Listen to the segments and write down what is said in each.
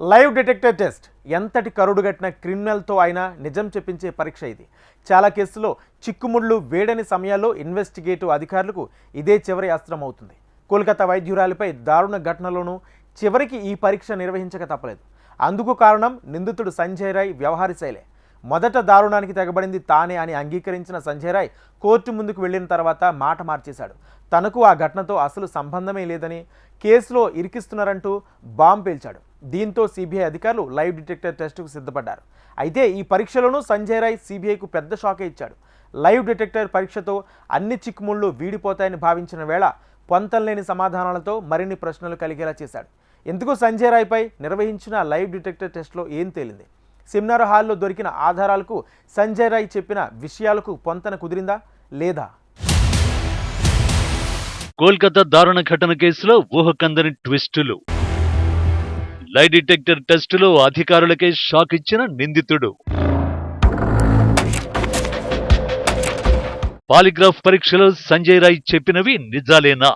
Live detector test ఎంతటి కరుడుగట్టిన క్రిమినల్తో అయినా నిజం చెప్పించే పరీక్ష ఇది. చాలా కేసుల్లో చిక్కుముళ్ళు వేడని సమయాల్లో ఇన్వెస్టిగేటివ్ అధికారులకు ఇదే చివరి అస్త్రం అవుతుంది. కోల్కతా వైద్యురాలిపై దారుణ ఘటనలోనూ చివరికి ఈ పరీక్ష నిర్వహించక తప్పలేదు. అందుకు కారణం నిందితుడు సంజయ్ రాయ్ వ్యవహార శైలే. మొదట దారుణానికి తెగబడింది తానే అని అంగీకరించిన సంజయ్ రాయ్ కోర్టు ముందుకు వెళ్ళిన తర్వాత మాట మార్చేశాడు. తనకు ఆ ఘటనతో అసలు సంబంధమే లేదని కేసులో ఇరికిస్తున్నారంటూ బాంబు పేల్చాడు. దీంతో సిబిఐ అధికారులు లైవ్ డిటెక్టర్ టెస్టుకు సిద్ధపడ్డారు. అయితే ఈ పరీక్షలోనూ సంజయ్ రాయ్ సిబిఐకు పెద్ద షాకే ఇచ్చాడు. లైవ్ డిటెక్టర్ పరీక్షతో అన్ని చిక్కుముళ్ళు వీడిపోతాయని భావించిన వేళ పొంతలేని సమాధానాలతో మరిన్ని ప్రశ్నలు కలిగేలా చేశాడు. ఎందుకు సంజయ్ రాయ్పై నిర్వహించిన లైవ్ డిటెక్టర్ టెస్ట్లో ఏం తేలింది? సెమినార్ హాల్లో దొరికిన ఆధారాలకు సంజయ్ రాయ్ చెప్పిన విషయాలకు పొంతన కుదిరిందా లేదా? కోల్కతా దారుణ ఘటన కేసులో ఊహకందని ట్విస్టులు. లై డిటెక్టర్ టెస్టులో అధికారులకే షాక్ ఇచ్చిన నిందితుడు. పాలిగ్రాఫ్ పరీక్షలో సంజయ్ రాయ్ చెప్పినవి నిజాలేనా?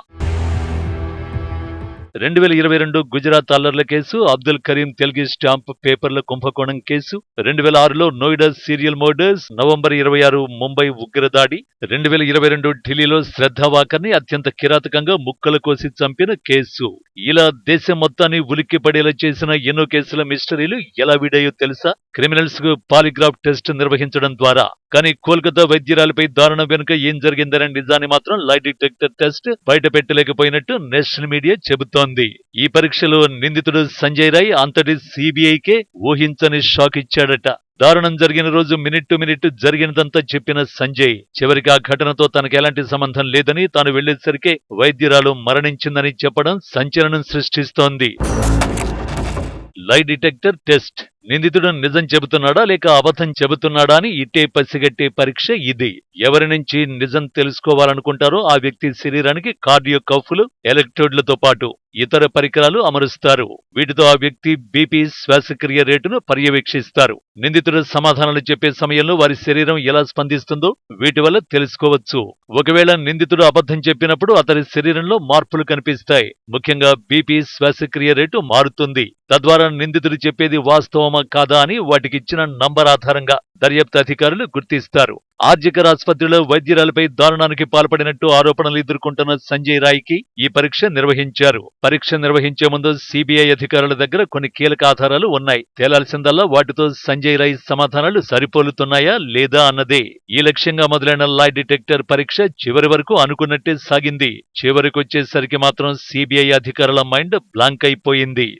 రెండు వేల ఇరవై రెండు గుజరాత్ అల్లర్ల కేసు అబ్దుల్ కరీం తెలుగు స్టాంప్ పేపర్ల కుంభకోణం కేసు రెండు వేల ఆరులో నోయిడా సీరియల్ మర్డర్స్ నవంబర్ ఇరవై ఆరు ముంబై ఉగ్రదాడి రెండు వేల ఇరవై రెండు ఢిల్లీలో శ్రద్ధావాకర్ని అత్యంత కిరాతకంగా ముక్కలు కోసి చంపిన కేసు. ఇలా దేశం మొత్తాన్ని ఉలిక్కి పడేలా చేసిన ఎన్నో కేసుల మిస్టరీలు ఎలా వీడాయో తెలుసా? క్రిమినల్స్కు పాలిగ్రాఫ్ టెస్ట్ నిర్వహించడం ద్వారా. కానీ కోల్కతా వైద్యురాలపై దారుణం వెనుక ఏం జరిగిందనే నిజాన్ని మాత్రం లై డిటెక్టర్ టెస్ట్ బయట పెట్టలేకపోయినట్టు నేషనల్ మీడియా చెబుతోంది. ఈ పరీక్షలో నిందితుడు సంజయ్ రాయ్ అంతటి సిబిఐకే ఊహించని షాక్ ఇచ్చాడట. దారుణం జరిగిన రోజు మినిట్ టు మినిట్ జరిగినదంతా చెప్పిన సంజయ్ చివరికి ఆ ఘటనతో తనకు ఎలాంటి సంబంధం లేదని తాను వెళ్ళేసరికే వైద్యురాలు మరణించిందని చెప్పడం సంచలనం సృష్టిస్తోంది. లై డిటెక్టర్ టెస్ట్ నిందితుడు నిజం చెబుతున్నాడా లేక అబద్ధం చెబుతున్నాడా అని ఇట్టే పసిగట్టే పరీక్ష ఇది. ఎవరి నుంచి నిజం తెలుసుకోవాలనుకుంటారో ఆ వ్యక్తి శరీరానికి కార్డియో కఫ్లు ఎలక్ట్రోడ్లతో పాటు. ఇతర పరికరాలు అమరుస్తారు. వీటితో ఆ వ్యక్తి బీపీ శ్వాసక్రియ రేటును పర్యవేక్షిస్తారు. నిందితుడు సమాధానాలు చెప్పే సమయంలో వారి శరీరం ఎలా స్పందిస్తుందో వీటి వల్ల తెలుసుకోవచ్చు. ఒకవేళ నిందితుడు అబద్ధం చెప్పినప్పుడు అతని శరీరంలో మార్పులు కనిపిస్తాయి. ముఖ్యంగా బీపీ శ్వాసక్రియ రేటు మారుతుంది. తద్వారా నిందితుడు చెప్పేది వాస్తవమా కాదా అని వాటికిచ్చిన నంబర్ ఆధారంగా దర్యాప్తు అధికారులు గుర్తిస్తారు. ఆర్జికర్ ఆసుపత్రిలో వైద్యురాలపై దారుణానికి పాల్పడినట్టు ఆరోపణలు ఎదుర్కొంటున్న సంజయ్ రాయ్కి ఈ పరీక్ష నిర్వహించారు. పరీక్ష నిర్వహించే ముందు సిబిఐ అధికారుల దగ్గర కొన్ని కీలక ఆధారాలు ఉన్నాయి. తేలాల్సిందల్లా వాటితో సంజయ్ రాయ్ సమాధానాలు సరిపోలుతున్నాయా లేదా అన్నదే. ఈ లక్ష్యంగా మొదలైన లై డిటెక్టర్ పరీక్ష చివరి వరకు అనుకున్నట్టే సాగింది. చివరికొచ్చేసరికి మాత్రం సిబిఐ అధికారుల మైండ్ బ్లాంక్ అయిపోయింది.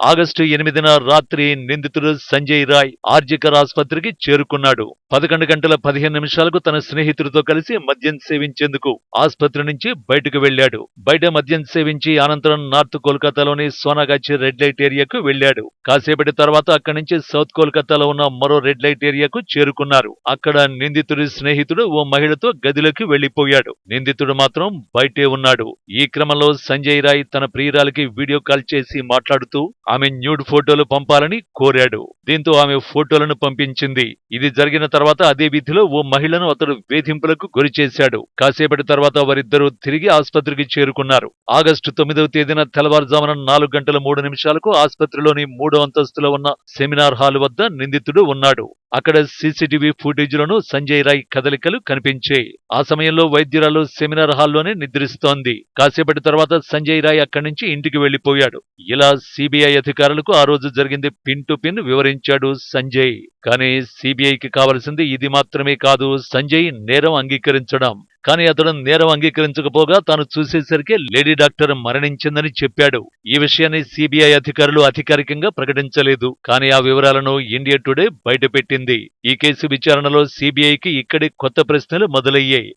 ఆగస్టు ఎనిమిదిన రాత్రి నిందితుడు సంజయ్ రాయ్ ఆర్జికర్ ఆసుపత్రికి చేరుకున్నాడు. పదకొండు గంటల పదిహేను నిమిషాలకు తన స్నేహితుడితో కలిసి మద్యం సేవించేందుకు ఆసుపత్రి నుంచి బయటకు వెళ్ళాడు బయట మద్యం సేవించి అనంతరం నార్త్ కోల్కతాలోని సోనాగాచి రెడ్ లైట్ ఏరియాకు వెళ్ళాడు కాసేపటి తర్వాత అక్కడి నుంచి సౌత్ కోల్కతాలో ఉన్న మరో రెడ్ లైట్ ఏరియాకు చేరుకున్నారు. అక్కడ నిందితుడి స్నేహితుడు ఓ మహిళతో గదిలోకి వెళ్ళిపోయాడు నిందితుడు మాత్రం బయటే ఉన్నాడు. ఈ క్రమంలో సంజయ్ రాయ్ తన ప్రియురాలికి వీడియో కాల్ చేసి మాట్లాడుతూ ఆమె న్యూడ్ ఫోటోలు పంపాలని కోరాడు. దీంతో ఆమె ఫోటోలను పంపించింది. ఇది జరిగిన తర్వాత అదే వీధిలో ఓ మహిళను అతడు వేధింపులకు గురి చేశాడు కాసేపటి తర్వాత వారిద్దరూ తిరిగి ఆసుపత్రికి చేరుకున్నారు. ఆగస్టు తొమ్మిదవ తేదీన తెల్లవారుజామున నాలుగు గంటల మూడు నిమిషాలకు ఆసుపత్రిలోని మూడో అంతస్తులో ఉన్న సెమినార్ హాల్ వద్ద నిందితుడు ఉన్నాడు. అక్కడ సీసీటీవీ ఫుటేజ్లోనూ సంజయ్ రాయ్ కదలికలు కనిపించాయి ఆ సమయంలో వైద్యురాలు సెమినార్ హాల్లోనే నిద్రిస్తోంది. కాసేపటి తర్వాత సంజయ్ రాయ్ అక్కడి నుంచి ఇంటికి వెళ్ళిపోయాడు ఇలా సిబిఐ అధికారులకు ఆ రోజు జరిగింది పిన్ టు పిన్ వివరించాడు సంజయ్. కానీ సిబిఐకి కావలసింది ఇది మాత్రమే కాదు సంజయ్ నేరం అంగీకరించడం. కానీ అతడు నేరం అంగీకరించకపోగా తాను చూసేసరికి లేడీ డాక్టర్ మరణించిందని చెప్పాడు. ఈ విషయాన్ని సిబిఐ అధికారులు అధికారికంగా ప్రకటించలేదు. కానీ ఆ వివరాలను ఇండియా టుడే బయటపెట్టింది. ఈ కేసు విచారణలో సిబిఐకి ఇక్కడి కొత్త ప్రశ్నలు మొదలయ్యాయి.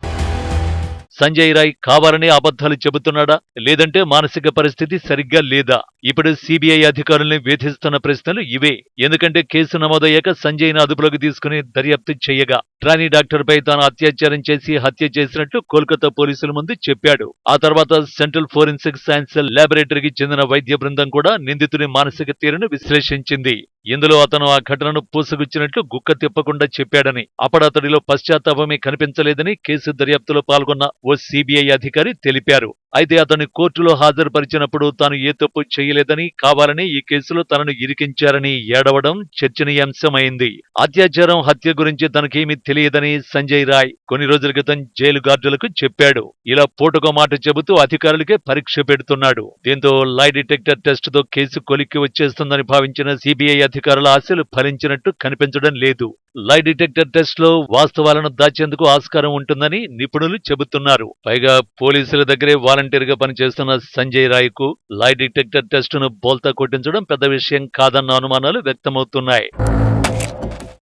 సంజయ్ రాయ్ కావాలని అబద్ధాలు చెబుతున్నాడా? లేదంటే మానసిక పరిస్థితి సరిగ్గా లేదా? ఇప్పుడు సిబిఐ అధికారుల్ని వేధిస్తున్న ప్రశ్నలు ఇవే. ఎందుకంటే కేసు నమోదయ్యాక సంజయ్ను అదుపులోకి తీసుకుని దర్యాప్తు చేయగా ట్రానీ డాక్టర్పై తాను అత్యాచారం చేసి హత్య చేసినట్లు కోల్కతా పోలీసుల ముందు చెప్పాడు. ఆ తర్వాత సెంట్రల్ ఫోరెన్సిక్ సైన్స్ ల్యాబొరేటరీకి చెందిన వైద్య బృందం కూడా నిందితుని మానసిక తీరును విశ్లేషించింది. ఇందులో అతను ఆ ఘటనను పూసగుచ్చినట్లు గుక్క తిప్పకుండా చెప్పాడని అప్పుడతడిలో పశ్చాత్తాపమే కనిపించలేదని కేసు దర్యాప్తులో పాల్గొన్న ఓ సీబీఐ అధికారి తెలిపారు. అయితే అతన్ని కోర్టులో హాజరుపరిచినప్పుడు తాను ఏ తప్పు చేయలేదని కావాలని ఈ కేసులో తనను ఇరికించారని ఏడవడం చర్చనీయాంశమైంది. అత్యాచారం హత్య గురించి తనకేమీ తెలియదని సంజయ్ రాయ్ కొన్ని రోజుల క్రితం జైలు గార్డులకు చెప్పాడు. ఇలా పూటకో మాట చెబుతూ అధికారులకే పరీక్ష పెడుతున్నాడు. దీంతో లై డిటెక్టర్ టెస్ట్తో కేసు కొలిక్కి వచ్చేస్తుందని భావించిన సిబిఐ అధికారుల ఆశలు ఫలించినట్టు కనిపించడం లేదు. లై డిటెక్టర్ టెస్ట్లో వాస్తవాలను దాచేందుకు ఆస్కారం ఉంటుందని నిపుణులు చెబుతున్నారు. పైగా పోలీసుల దగ్గరే వాలంటీర్గా పనిచేస్తున్న సంజయ్ రాయ్కు లై డిటెక్టర్ టెస్టును బోల్తా కొట్టించడం పెద్ద విషయం కాదన్న అనుమానాలు వ్యక్తమవుతున్నాయి.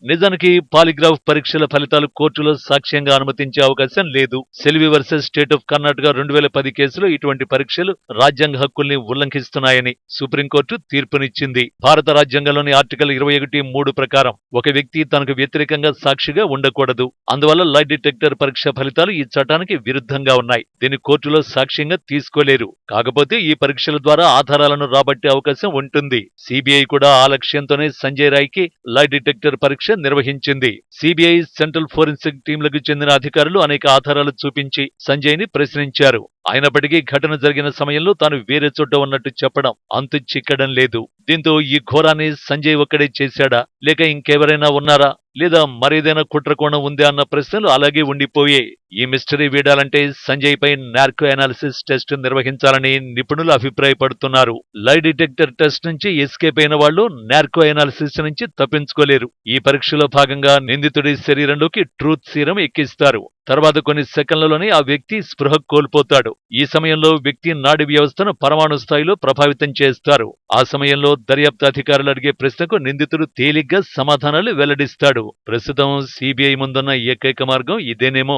నిజానికి పాలిగ్రాఫ్ పరీక్షల ఫలితాలు కోర్టులో సాక్ష్యంగా అనుమతించే అవకాశం లేదు. Selvi versus state of Karnataka రెండు వేల పది కేసులో ఇటువంటి పరీక్షలు రాజ్యాంగ హక్కుల్ని ఉల్లంఘిస్తున్నాయని సుప్రీంకోర్టు తీర్పునిచ్చింది. భారత రాజ్యాంగంలోని ఆర్టికల్ ఇరవై ఒకటి మూడు ప్రకారం ఒక వ్యక్తి తనకు వ్యతిరేకంగా సాక్షిగా ఉండకూడదు. అందువల్ల లై డిటెక్టర్ పరీక్ష ఫలితాలు ఈ చట్టానికి విరుద్ధంగా ఉన్నాయి. దీన్ని కోర్టులో సాక్ష్యంగా తీసుకోలేరు. కాకపోతే ఈ పరీక్షల ద్వారా ఆధారాలను రాబట్టే అవకాశం ఉంటుంది. సిబిఐ కూడా ఆ లక్ష్యంతోనే సంజయ్ రాయ్కి లై డిటెక్టర్ పరీక్ష నిర్వహించింది. సిబిఐ సెంట్రల్ ఫోరెన్సిక్ టీంలకు చెందిన అధికారులు అనేక ఆధారాలు చూపించి సంజయ్ని ప్రశ్నించారు. అయినప్పటికీ ఘటన జరిగిన సమయంలో తాను వేరే చోట ఉన్నట్టు చెప్పడం అంతు చిక్కడం లేదు. దీంతో ఈ ఘోరాన్ని సంజయ్ ఒక్కడే చేశాడా? లేక ఇంకెవరైనా ఉన్నారా? లేదా మరేదైనా కుట్రకోణం ఉందా అన్న ప్రశ్నలు అలాగే ఉండిపోయాయి ఈ మిస్టరీ వీడాలంటే సంజయ్ పై నార్కో అనాలిసిస్ టెస్ట్ నిర్వహించాలని నిపుణులు అభిప్రాయపడుతున్నారు. లై డిటెక్టర్ టెస్ట్ నుంచి ఎస్కేప్ అయిన వాళ్ళు నార్కో అనాలిసిస్ నుంచి తప్పించుకోలేరు. ఈ పరీక్షలో భాగంగా నిందితుడి శరీరంలోకి ట్రూత్ సీరం ఎక్కిస్తారు. తర్వాత కొన్ని సెకండ్లలోనే ఆ వ్యక్తి స్పృహ కోల్పోతాడు. ఈ సమయంలో వ్యక్తి నాడి వ్యవస్థను పరమాణు స్థాయిలో ప్రభావితం చేస్తారు. ఆ సమయంలో దర్యాప్తు అధికారులు అడిగే ప్రశ్నకు నిందితుడు తేలిగ్గా సమాధానాలు వెల్లడిస్తాడు. ప్రస్తుతం సిబిఐ ముందున్న ఏకైక మార్గం ఇదేనేమో.